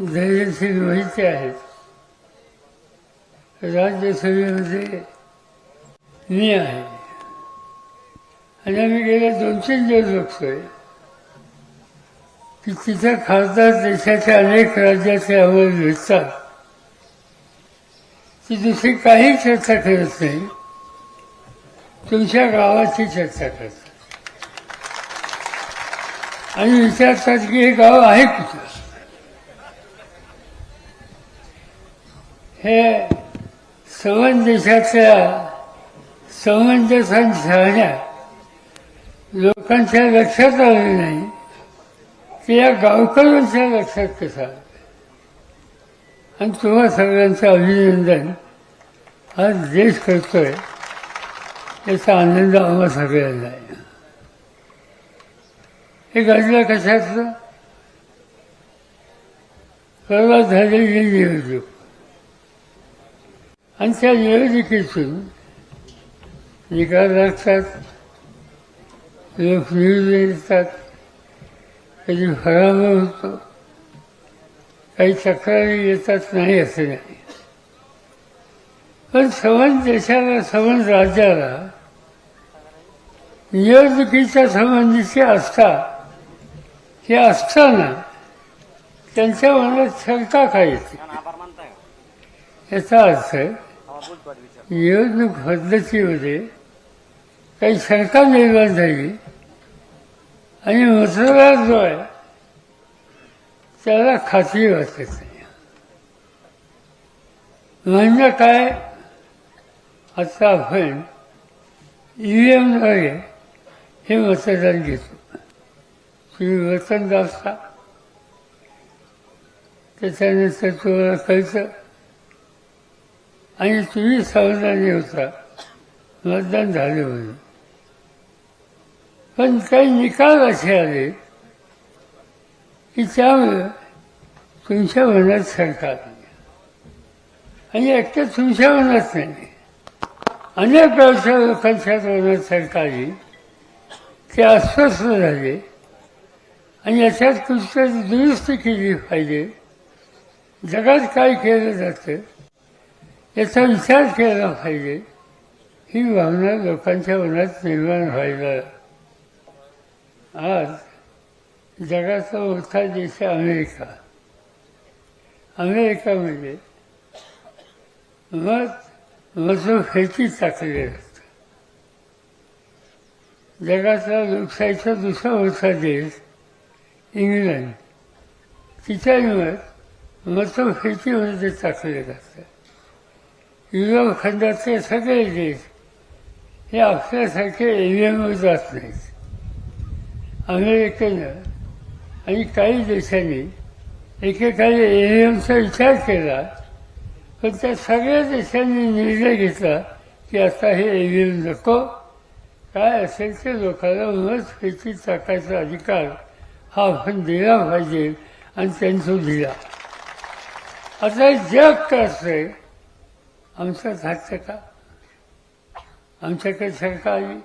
धैर्यशील वहिते आहेत. राज्यसभेमध्ये मी आहे. आणि आम्ही गेल्या दोन तीन दिवस बघतोय की तिथं खासदार देशाच्या अनेक राज्याचे अहवाल भेटतात. ती दुसरी काही चर्चा करत नाही. तुमच्या गावाची चर्चा करतात. आणि विचारतात की हे गाव आहे कुठं? हे सवन देशातल्या समंजसन शहाण्या लोकांच्या लक्षात आलं नाही ते या गावकऱ्यांच्या लक्षात कसं? आलं आणि तुम्हा सगळ्यांचं अभिनंदन आज देश करतोय याचा आनंद आम्हा सगळ्यांना आहे. हे गाजलं कशाचं परवा झालेली निवडणूक. आणि त्या निवेदिकेतून निकाल लागतात लोक निवडून येतात कधी पराभव होतो. काही तक्रारी येतात नाही असं नाही. पण सवन देशाला सवन राज्याला निवडणुकीच्या संबंधीची आस्था ही असताना त्यांच्या मनात शंका काय येते? याचा अर्थ निवडणूक पद्धतीमध्ये काही शंका निर्माण झाली. आणि मतदार जो आहे त्याला खात्री वाटत नाही. म्हणजे काय? आता आपण ईव्हीएमद्वारे हे मतदान घेतो. तुम्ही वतन दाबता त्याच्यानंतर तुम्हाला कळतं आणि तुम्ही सावधानी होता. मतदान झाले म्हणून. पण काही निकाल असे आले की त्यामुळं तुमच्या मनात सरकार आणि एकट्या तुमच्या मनात नाही. अनेक गावच्या लोकांच्या मनात शंका ते अस्वस्थ झाले. आणि याच्यात कुठतरी दुरुस्ती केली पाहिजे. जगात काय केलं जातं? याचा विचार केला पाहिजे. ही भावना लोकांच्या मनात निर्माण व्हायला आज जगाचा मोठा देश आहे अमेरिका. अमेरिकामध्ये मत मतभेदी टाकले असतं. जगाचा लोकशाहीचा दुसरा मोठा देश इंग्लंड. तिच्या मत मतभेदीमध्ये टाकले जातं युरोप खंडातले सगळे देश हे आपल्यासारखे एव्हीएमवर जात नाहीत. अमेरिकेनं आणि काही देशांनी एकेकाळी एलियनचा विचार केला पण त्या सगळ्या देशांनी निर्णय घेतला की आता हे एलियन नको. काय असेल ते लोकांना मत फेकी टाकायचा अधिकार हा आपण दिला पाहिजे आणि त्यांचा दिला. आता जग कसं आमचा हातचं का? आमच्याकडे सरकार आली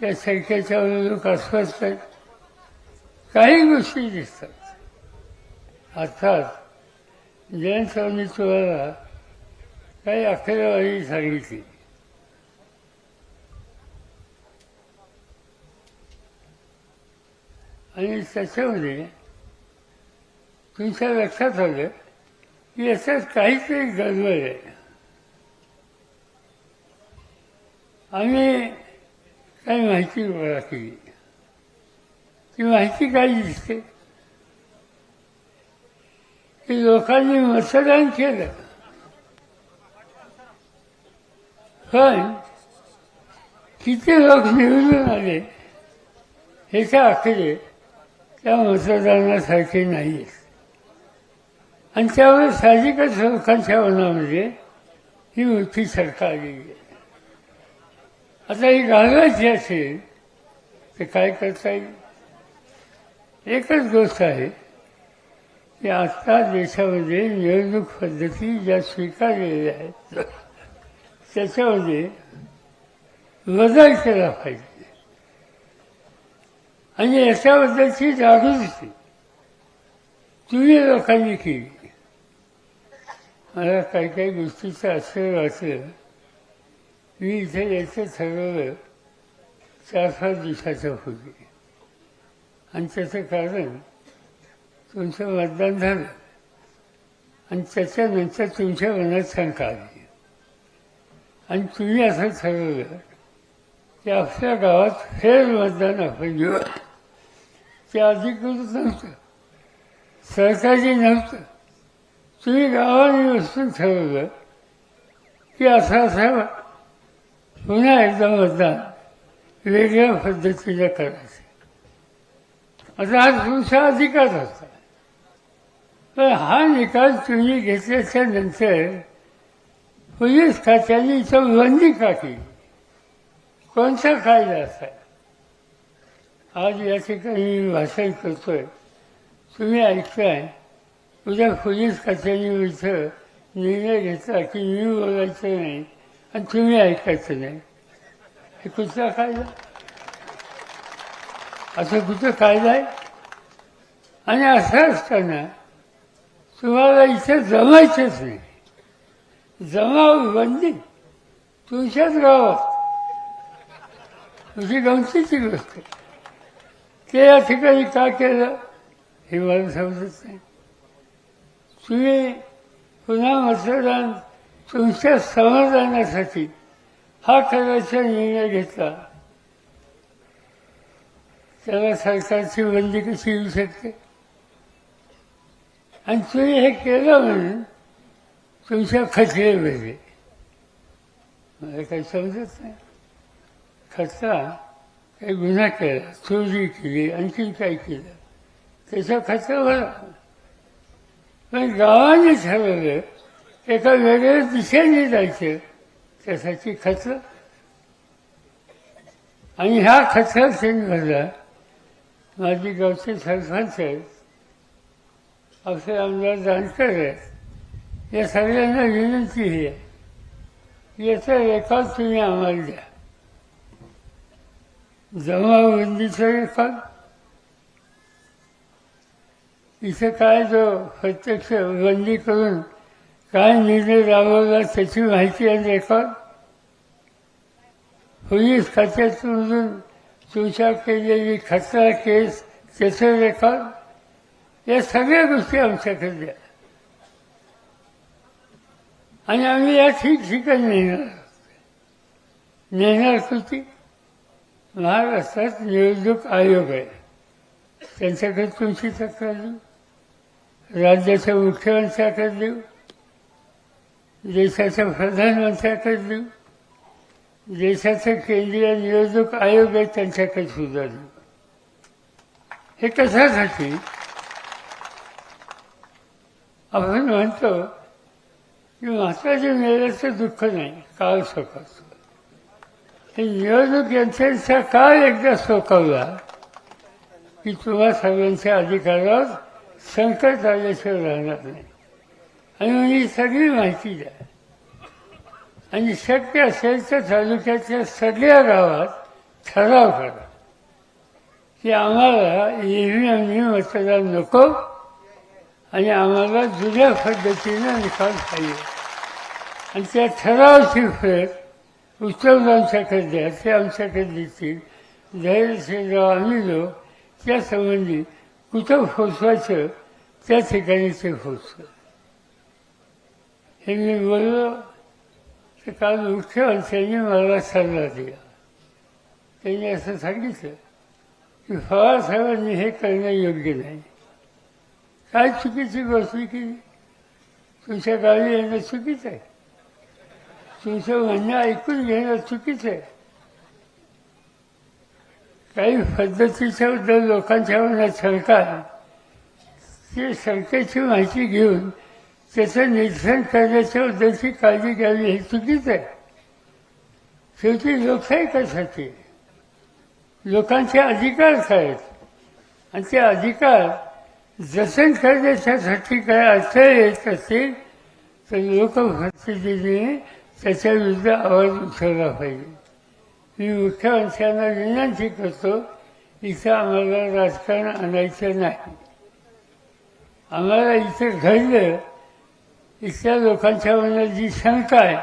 त्या सरकारच्या लोक अस्वस्थ आहेत. काही गोष्टी दिसतात. अर्थात जयंत तुम्हाला काही आकडेवारी सांगितली. आणि त्याच्यामध्ये तुमच्या लक्षात आलं की याच्यात काहीतरी गडबड आहे आम्ही काही माहिती गोळा केली ती माहिती काय दिसते? की लोकांनी मतदान केलं. पण किती लोक निवडून आले हे त्या आकडे त्या मतदानासारखे नाही आहेत आणि त्यामुळे साहजिकच लोकांच्या मनामध्ये ही मोठी सरकार आलेली आहे आता ही घालवायची असेल तर काय करता येईल? एकच गोष्ट आहे की आता देशामध्ये निवडणूक पद्धती ज्या स्वीकारलेल्या आहेत त्याच्यामध्ये बदल केला पाहिजे. आणि याच्याबद्दलची जागृती तुम्ही लोकांनी केली. मला काही काही गोष्टीचं आश्चर्य वाटलं. मी इथे यायचं ठरवलं. चार पाच दिवसाचं होते आणि त्याचं कारण तुमचं मतदान झालं. आणि त्याच्यानंतर तुमच्या मनात शंका आली. आणि तुम्ही असं ठरवलं की आपल्या गावात फेर मतदान आपण घेऊ. ते अधिकृत नव्हतं. सरकारी नव्हतं. तुम्ही गावाने व्यवस्थित ठरवलं की असं असं पुन्हा एकदा मतदान वेगळ्या पद्धतीने करायचं आता हा तुमचा अधिकार होता पण हा निकाल तुम्ही घेतल्याच्या नंतर पोलीस खात्याने इथं बंदी का केली कोणता कायदा असा आज या ठिकाणी भाषण करतोय तुम्ही ऐकताय उद्या पोलीस खात्याने निर्णय घेतला की मी बोलायचं नाही? आणि तुम्ही ऐकायचं नाही. हे कुठचा कायदा? असं कुठं कायदा आहे? आणि असं असताना तुम्हाला इथं जमायचंच नाही. जमाव बंदी तुमच्याच गावात. तुझी गमतीची गोष्ट. आहे. ते या ठिकाणी का केलं हे मला समजत नाही. तुम्ही पुन्हा मतदान तुमच्या समाधानासाठी हा करायचा निर्णय घेतला. त्याला सरकारची बंदी कशी येऊ शकते? आणि तुम्ही हे केलं म्हणून तुमच्या खचले वेगळे. मला काही समजत नाही. खचला काही गुन्हा केला चोरी केली आणखी काय केलं? त्याच्या खचला बरा. पण गावाने ठरवलं. एका वेगळ्या दिशेने जायचं. त्यासाठी खचलं आणि ह्या खचरा भरला माझी गावचे सरपंच आहेत. आपले आमदार जानकर आहेत. या सगळ्यांना विनंती ही आहे. याचा रेकॉर्ड तुम्ही आम्हाला द्या. जमावबंदीचा रेकॉर्ड? इथं काय जो प्रत्यक्ष बंदी करून काय निर्णय राबवला त्याची माहिती आणि रेकॉर्ड? पोलीस खात्यातून तुमच्या केलेली खतरा केस त्याचं रेकॉर्ड? या सगळ्या गोष्टी आमच्याकडे द्या. आणि आम्ही या ठिकठिकाणी नेणार. नेणार होती महाराष्ट्रात निवडणूक आयोग आहे. त्यांच्याकडे तुमची तक्रार राज्याच्या मुख्यमंत्री मुख्यमंत्र्याकडे देऊ देशाच्या प्रधानमंत्र्याकडे देऊ देशाचा केंद्रीय निवडणूक आयोग आहे त्यांच्याकडे सुद्धा. देऊ हे कशासाठी? आपण म्हणतो की माताजी मेल्याचं दुःख नाही काळ सोकावतो हे निवडणूक यंत्रणेचा काळ एकदा सोकावला की तुम्हा सगळ्यांच्या अधिकारावर संकट आल्याशिवाय राहणार नाही आणि ही सगळी माहिती द्या. आणि शक्य असेल तर तालुक्यातल्या सगळ्या गावात ठराव करा. की आम्हाला ईव्हीएमनी मतदान नको आणि आम्हाला जुन्या पद्धतीनं निकाल पाहिजे. आणि त्या ठरावची फेर उत्तम आमच्याकडे द्या. ते आमच्याकडे देतील. धैर्यशीलराव आम्ही लोक त्या संबंधी कुठं फोसवायचं त्या ठिकाणी ते पोचलं हे मी बोललो तर काल मुख्यमंत्र्यांनी मला सल्ला दिला. त्यांनी असं सांगितलं की फळासाहेबांनी हे करणं योग्य नाही. काय चुकीची गोष्ट केली तुमच्या गावी येणं चुकीचं आहे. तुमचं म्हणणं ऐकून घेणं चुकीचं आहे. काही पद्धतीच्या बद्दल लोकांच्या मनात शंका ते सरकारची माहिती घेऊन त्याचं निरसन करण्याच्या बद्दलची काळजी घ्यावी हे चुकीचं आहे. शेवटी लोकशाही कशासाठी लोकांचे अधिकार काय आहेत. आणि ते अधिकार जतन करण्याच्यासाठी काय अडथळे येत असतील तर लोकप्रतिनिधीने त्याच्या विरुद्ध आवाज उठवला पाहिजे. मी मुख्यमंत्र्यांना विनंती करतो इथं आम्हाला राजकारण आणायचं नाही. आम्हाला इथं घडलं इथल्या लोकांच्या मनात जी शंका आहे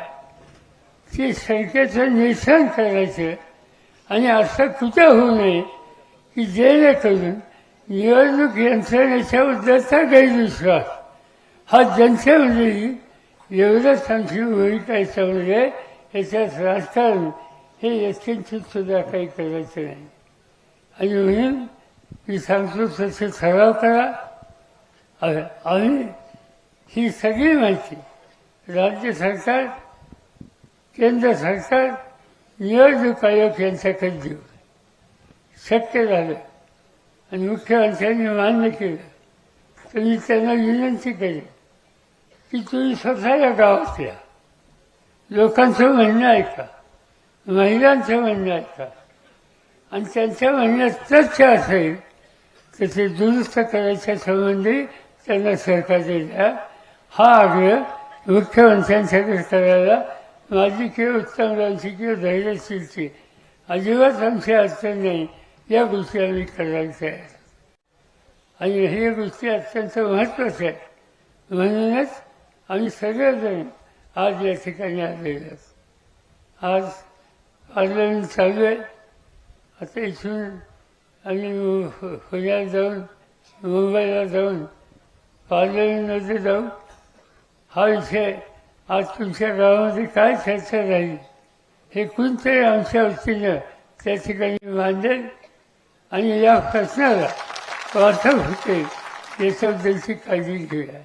ती शंकेचं निरसन करायचं. आणि असं कुठं होऊ नये की जेणेकरून निवडणूक यंत्रणेच्याबद्दलचा गैरविश्वास हा जनतेमध्ये एवढंच आमची भूमिका याच्यामध्ये याच्यात राजकारण हे यत्किंचित सुद्धा काही करायचं नाही. आणि म्हणून मी सांगतो तसे सराव करा. आम्ही ही सगळी माहिती राज्य सरकार केंद्र सरकार निवडणूक आयोग यांच्याकडे देऊ शक्य झालं आणि मुख्यमंत्र्यांनी मान्य केलं तर मी त्यांना विनंती केली की तुम्ही स्वतः या गावात या लोकांचं म्हणणं ऐका महिलांचं म्हणणं ऐका. आणि त्यांच्या म्हणण्यात तथ्य असेल तर ते दुरुस्त करायच्या संबंधी त्यांना सरकार द्या हा आग्रह मुख्यमंत्र्यांच्याकडे करायला माझी किंवा उत्तमरावची किंवा धैर्यशीलची अजिबात आमची अडचण नाही या गोष्टी आम्ही करायला तयार आणि हे गोष्टी अत्यंत महत्त्वाच्या आहेत म्हणूनच आम्ही सगळेजण आज या ठिकाणी आलेलो आहोत. आज पार्लमेंट चालू आहे आता इथून आम्ही मु- पुण्यात जाऊन मुंबईला जाऊन पार्लमेंटमध्ये जाऊ हा विषय आज तुमच्या गावामध्ये काय चर्चा राहील हे कोणतरी आमच्या वतीनं त्या ठिकाणी मांडेल? आणि या प्रश्नाला वाटप होते याच्याबद्दलची काळजी घेऊया.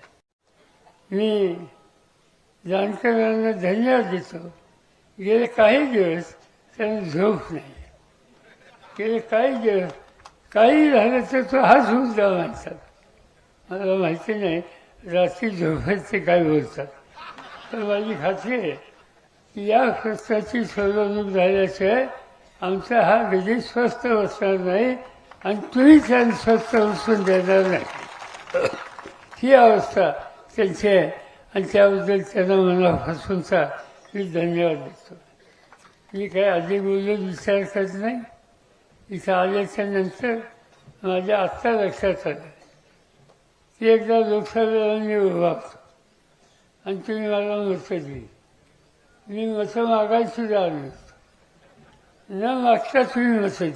मी जाणकारांना धन्यवाद देतो. गेले काही दिवस त्यांना झोप नाही. गेले काही दिवस काही झालं तर तो हाच मुद्दा माणसात मला माहिती नाही रात्री झोपायचे काय बोलतात? पण माझी खात्री आहे की या खर्चाची सोडवणूक झाल्याशिवाय आमचा हा विधी स्वस्त बसणार नाही आणि तुम्ही त्यांना स्वस्त बसून देणार नाही. ही अवस्था त्यांची आहे आणि त्याबद्दल त्यांना मनापासूनचा मी धन्यवाद देतो. मी काय अधिक बोलून विचार करत नाही? इथं आल्याच्यानंतर माझ्या आत्ता लक्षात आलं. एकदा दुसऱ्या वेळाने विभाग होतो आणि तुम्ही मला मतं दिली मी मतं मागायची सुद्धा न मागता तुम्ही मतं दिली